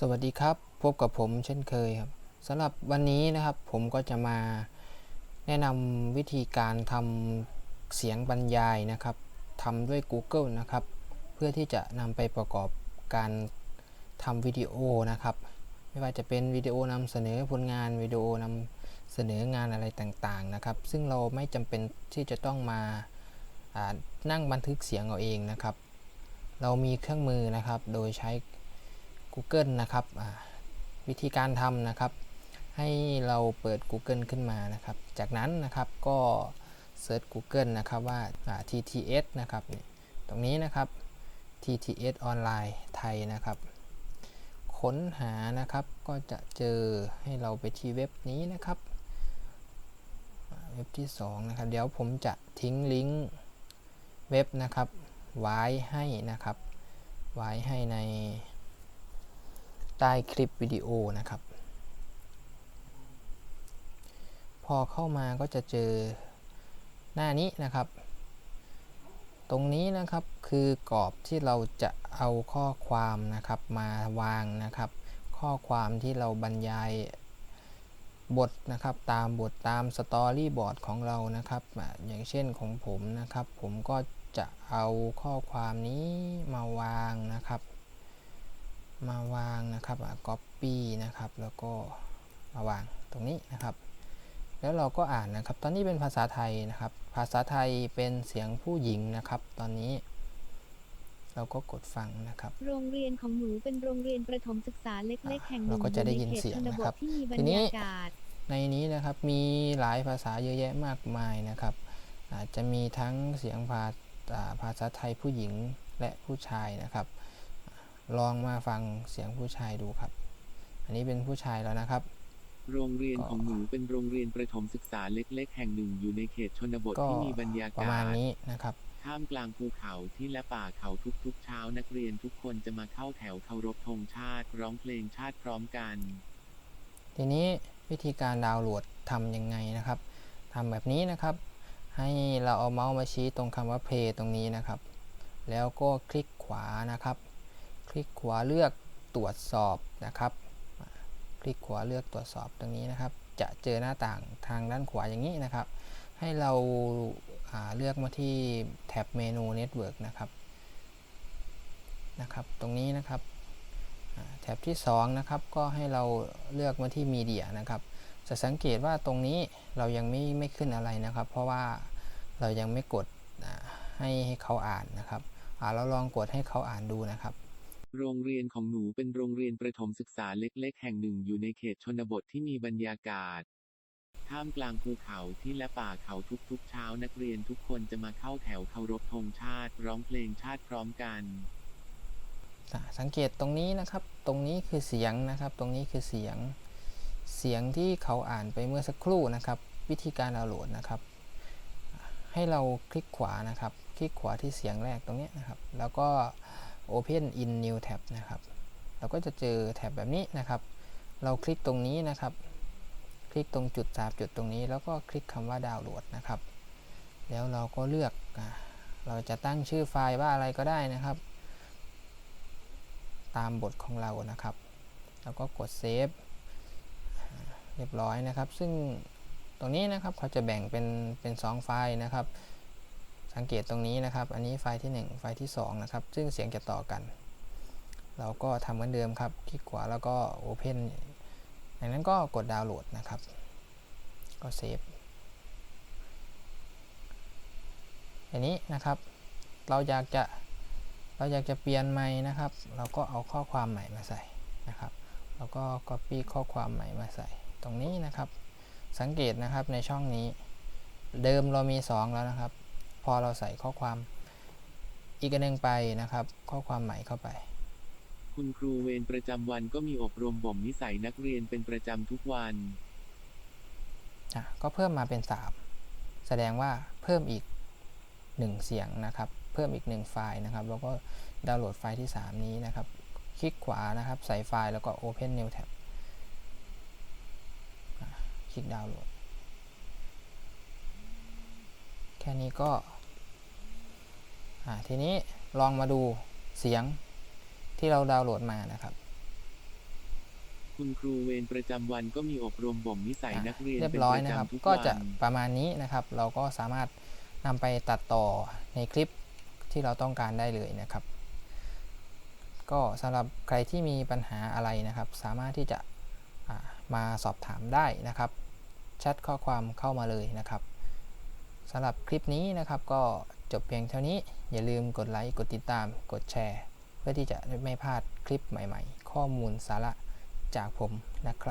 สวัสดีครับ พบกับผมเช่นเคยครับสำหรับวันนี้นะครับผมก็จะมาแนะนำวิธีการทำเสียงบรรยายนะครับทำด้วย Google นะครับ เพื่อที่จะนำไปประกอบการทำวิดีโอนะครับ ไม่ว่าจะเป็นวิดีโอนำเสนอผลงานวิดีโอนำเสนองานอะไรต่างๆนะครับ ซึ่งเราไม่จำเป็นที่จะต้องมาานั่งบันทึกเสียงเอาเองนะครับ เรามีเครื่องมือนะครับ โดยใช้ Google นะครับวิธีการทำนะครับ ให้เราเปิด Google ขึ้นมานะครับ จากนั้นนะครับก็เซิร์ช Google นะครับว่าา TTS นะครับตรงนี้นะครับ TTS ออนไลน์ไทยนะครับ ค้นหานะครับก็จะเจอให้เราไปที่เว็บนี้นะครับเว็บที่ 2 นะครับ เดี๋ยวผมจะทิ้งลิงก์เว็บนะครับ ไว้ให้นะครับ ไว้ให้ใน ใต้คลิปวิดีโอนะครับ พอเข้ามาก็จะเจอหน้านี้นะครับ ตรงนี้นะครับคือกรอบที่เราจะเอาข้อความนะครับมาวางนะครับ ข้อความที่เราบรรยายบทนะครับตามบทตามสตอรี่บอร์ดของเรานะครับ อย่างเช่นของผมนะครับ ผมก็จะเอาข้อความนี้มาวางนะครับ มาวางนะครับอะ copy นะครับ แล้วก็มาวางตรงนี้นะครับ แล้วเราก็อ่านนะครับ ตอนนี้เป็นภาษาไทยนะครับ ภาษาไทยเป็นเสียงผู้หญิงนะครับ ตอนนี้ เราก็กดฟังนะครับ โรงเรียนของหนูเป็นโรงเรียนประถมศึกษาเล็ก ๆ แห่งหนึ่งเราก็จะได้ยินอเสียงใขตชนะครับที่มีบรทีรนี้ยากาศในนี้นะครับมีหลายภาษาเยอะแยะมากมายนะครับอาจจะมีทั้งเสียงภาอ่าภาษาไทยผู้หญิงและผู้ชายนะครับ ลองมาฟังเสียงผู้ชายดูครับ อันนี้เป็นผู้ชายแล้วนะครับ โรงเรียนของหนูเป็นโรงเรียนประถมศึกษาเล็ก ๆ แห่งหนึ่งอยู่ในเขตชนบทก็ที่มีบรรยาประกามาณศนี้นะครับท่ามกลางภูเขาที่และป่าเขาทุกๆเช้านักเรียนทุกคนจะมาเข้าแถวเคารพธงชาติ ร้องเพลงชาติพร้อมกัน ทีนี้วิธีการดาวน์โหลดทำยังไงนะครับทำแบบนี้นะครับ ให้เราเอาเมาส์มาชี้ตรงคำว่า play ตรงนี้นะครับ แล้วก็คลิกขวานะครับค ลิกขวาเลือกตรวจสอบนะครับ คลิกขวาเลือกตรวจสอบตรงนี้นะครับ จะเจอหน้าต่างทางด้านขวาอย่างนี้นะครับ ให้เราาเลือกมาที่แท็บเมนู Network นะครับ นะครับ ตรงนี้นะครับแท็บที่2นะครับ ก็ให้เราเลือกมาที่มีเดียนะครับ จะสังเกตว่าตรงนี้เรายังไม่ไม่ขึ้นอะไรนะครับ เพราะว่าเรายังไม่กดให้ให้เขาอ่านนะครับเราลองกดให้เขาอ่านดูนะครับ โรงเรียนของหนูเป็นโรงเรียนประถมศึกษาเล็กๆ แห่งหนึ่งอยู่ในเขตชนบทที่มีบรรยากาศ ท่ามกลางภูเขาที่และป่าเขาทุกๆ เช้านักเรียนทุกคนจะมาเข้าแถวเคารพธงชาติ ร้องเพลงชาติพร้อมกัน สังเกตตรงนี้นะครับ ตรงนี้คือเสียงนะครับ ตรงนี้คือเสียง เสียงที่เขาอ่านไปเมื่อสักครู่นะครับ วิธีการดาวน์โหลดนะครับ ให้เราคลิกขวานะครับ คลิกขวาที่เสียงแรกตรงนี้นะครับ แล้วก็ Open in New Tab นะครับ เราก็จะเจอแท็บแบบนี้นะครับ เราคลิกตรงนี้นะครับ คลิกตรงจุดสามจุดตรงนี้ แล้วก็คลิกคำว่าดาวน์โหลดนะครับ แล้วเราก็เลือก เราจะตั้งชื่อไฟล์ว่าอะไรก็ได้นะครับ ตามบทของเรานะครับ แล้วก็กดเซฟเรียบร้อยนะครับ ซึ่งตรงนี้นะครับเขาจะแบ่งเป็นเป็นสองไฟล์นะครับ สังเกตตรงนี้นะครับ อันนี้ไฟล์ที่ 1 ไฟล์ที่ 2 นะครับ ซึ่งเสียงจะต่อกัน เราก็ทำเหมือนเดิมครับ คลิกขวาแล้วก็ Open จากนั้นก็กดดาวน์โหลดนะครับ ก็เซฟอันนี้นะครับ เราอยากจะ เราอยากจะเปลี่ยนใหม่นะครับ เราก็เอาข้อความใหม่มาใส่นะครับ แล้วก็ copy ข้อความใหม่มาใส่ ตรงนี้นะครับ สังเกตนะครับในช่องนี้ เดิมเรามี 2 แล้วนะครับ พอเราใส่ข้อความอีกอันหนึ่งไปนะครับ ข้อความใหม่เข้าไป คุณครูเวรประจำวันก็มีอบรมบ่มนิสัยนักเรียนเป็นประจำทุกวันอะก็เพิ่มมาเป็น 3 แสดงว่าเพิ่มอีก 1 เสียงนะครับ เพิ่มอีก 1 ไฟล์นะครับ แล้วก็ดาวน์โหลดไฟล์ที่ 3 นี้นะครับ คลิกขวานะครับ ใส่ไฟล์แล้วก็ Open New Tab อะคลิกดาวน์โหลด แค่นี้ก็อะ ทีนี้ลองมาดูเสียงที่เราดาวน์โหลดมานะครับ คุณครูเวรประจำวันก็มีอบรมบ่มนิสัยอะนักเรียนเรียบเป็นร้อยประนะครับจำทุกก็วัจะนประมาณนี้นะครับ เราก็สามารถนำไปตัดต่อในคลิปที่เราต้องการได้เลยนะครับ ก็สำหรับใครที่มีปัญหาอะไรนะครับ สามารถที่จะอ่ามาสอบถามได้นะครับแชทข้อความเข้ามาเลยนะครับสำหรับคลิปนี้นะครับก็ จบเพียงเท่านี้ อย่าลืมกดไลค์ กดติดตาม กดแชร์ เพื่อที่จะไม่พลาดคลิปใหม่ๆ ข้อมูลสาระจากผมนะครับ